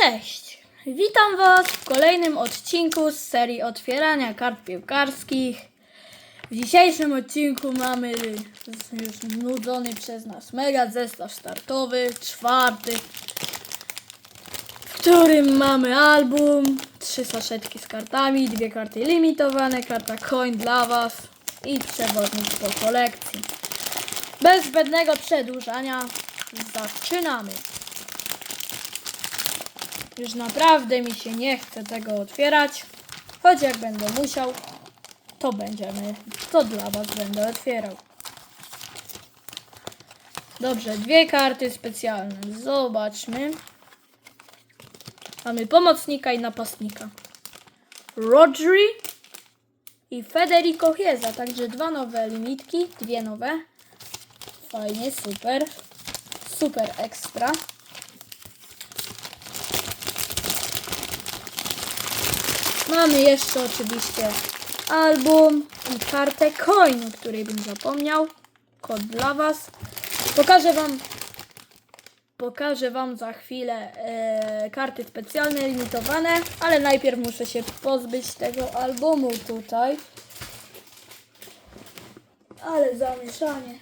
Cześć! Witam Was w kolejnym odcinku z serii otwierania kart piłkarskich. W dzisiejszym odcinku mamy już nudzony przez nas mega zestaw startowy, czwarty, w którym mamy album, trzy saszetki z kartami, dwie karty limitowane, karta coin dla Was i przewodnik po kolekcji. Bez zbędnego przedłużania zaczynamy. Już naprawdę mi się nie chce tego otwierać. Choć jak będę musiał, to będziemy, to dla Was będę otwierał. Dobrze, dwie karty specjalne. Zobaczmy. Mamy pomocnika i napastnika. Rodri i Federico Chiesa. Także dwa nowe limitki, dwie nowe. Fajnie, super. Super ekstra. Mamy jeszcze oczywiście album i kartę coin, o której bym zapomniał. Kod dla Was. Pokażę Wam pokażę Wam za chwilę e, karty specjalne, limitowane, ale najpierw muszę się pozbyć tego albumu tutaj. Ale zamieszanie.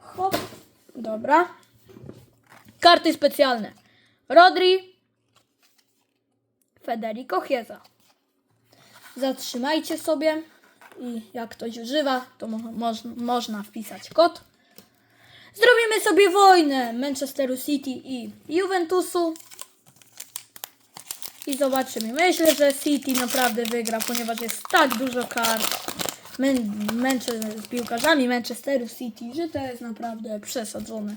Hop. Dobra. Karty specjalne. Rodri, Federico Chiesa. Zatrzymajcie sobie i jak ktoś używa, to mo moż można wpisać kod. Zrobimy sobie wojnę Manchesteru City i Juventusu. I zobaczymy. Myślę, że City naprawdę wygra, ponieważ jest tak dużo kart Man Manche- z piłkarzami Manchesteru City, że to jest naprawdę przesadzone.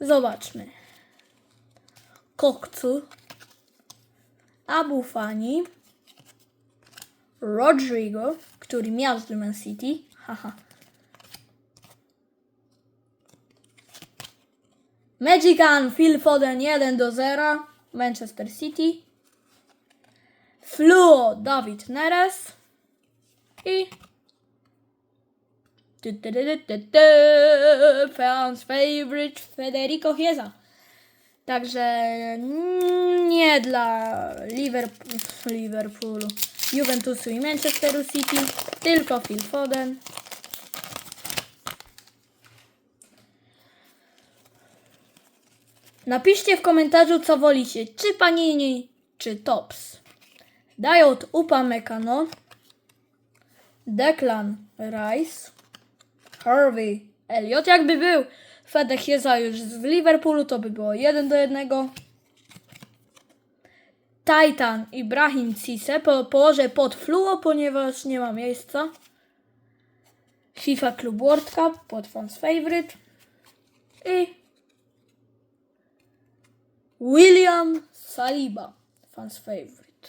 Zobaczmy. Kokcu, Abu Fani, Rodrigo, który miał z Man City. Haha. Magican Phil Foden 1 do 0, Manchester City. Fluo Dawid Neres i fans favorite Federico Chiesa. Także nie dla Liverpool, Liverpoolu, Juventusu i Manchesteru City, tylko Phil Foden. Napiszcie w komentarzu, co wolicie, czy Panini, czy Tops. Dajot Upamecano, Declan Rice, Harvey Elliot, jakby był Fedek już z Liverpoolu, to by było 1 do 1. Titan Ibrahim Cisse po, położę pod fluo, ponieważ nie ma miejsca. FIFA Club World Cup pod fans favorite. I William Saliba fans favorite.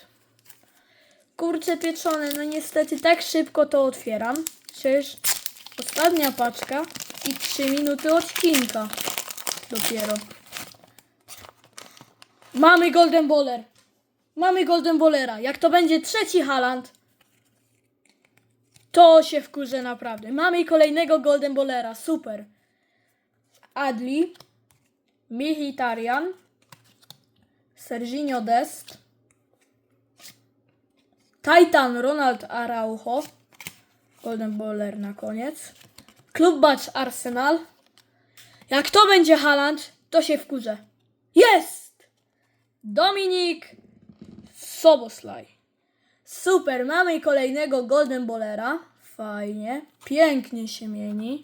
Kurcze pieczone, no niestety tak szybko to otwieram. Przecież ostatnia paczka i 3 minuty odcinka. Dopiero. Mamy Golden Baller. Mamy Golden Ballera. Jak to będzie trzeci Haland, to się wkurzę naprawdę. Mamy kolejnego Golden Ballera. Super. Adli, Mihitarian, Serginho Dest, Titan Ronald Araujo, Golden Baller na koniec, Klub Bacz Arsenal. Jak to będzie Haaland, to się wkurzę. Jest! Dominik Soboslaj. Super, mamy kolejnego Golden Ballera. Fajnie, pięknie się mieni.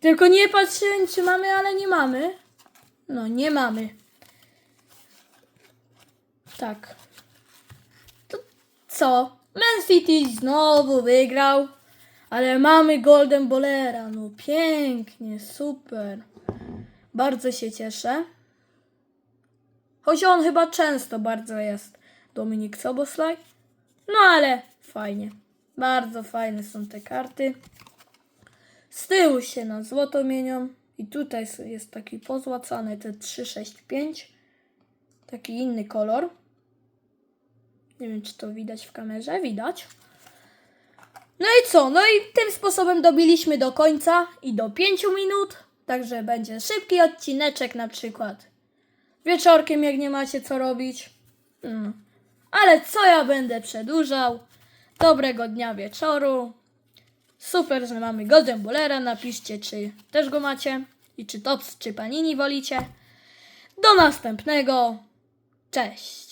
Tylko nie patrzyłem, czy mamy, ale nie mamy. No, nie mamy. Tak. To co? Man City znowu wygrał. Ale mamy Golden Ballera. No pięknie, super. Bardzo się cieszę. Choć on chyba często bardzo jest. Dominik Soboslaj. No ale fajnie. Bardzo fajne są te karty. Z tyłu się na złoto mienią. I tutaj jest taki pozłacany te 365. Taki inny kolor. Nie wiem, czy to widać w kamerze. Widać. No i co? No i tym sposobem dobiliśmy do końca i do 5 minut Także będzie szybki odcineczek na przykład. Wieczorkiem, jak nie macie co robić. Mm. Ale co ja będę przedłużał? Dobrego dnia wieczoru. Super, że mamy Golden Bolera. Napiszcie, czy też go macie. I czy Tops, czy Panini wolicie. Do następnego. Cześć.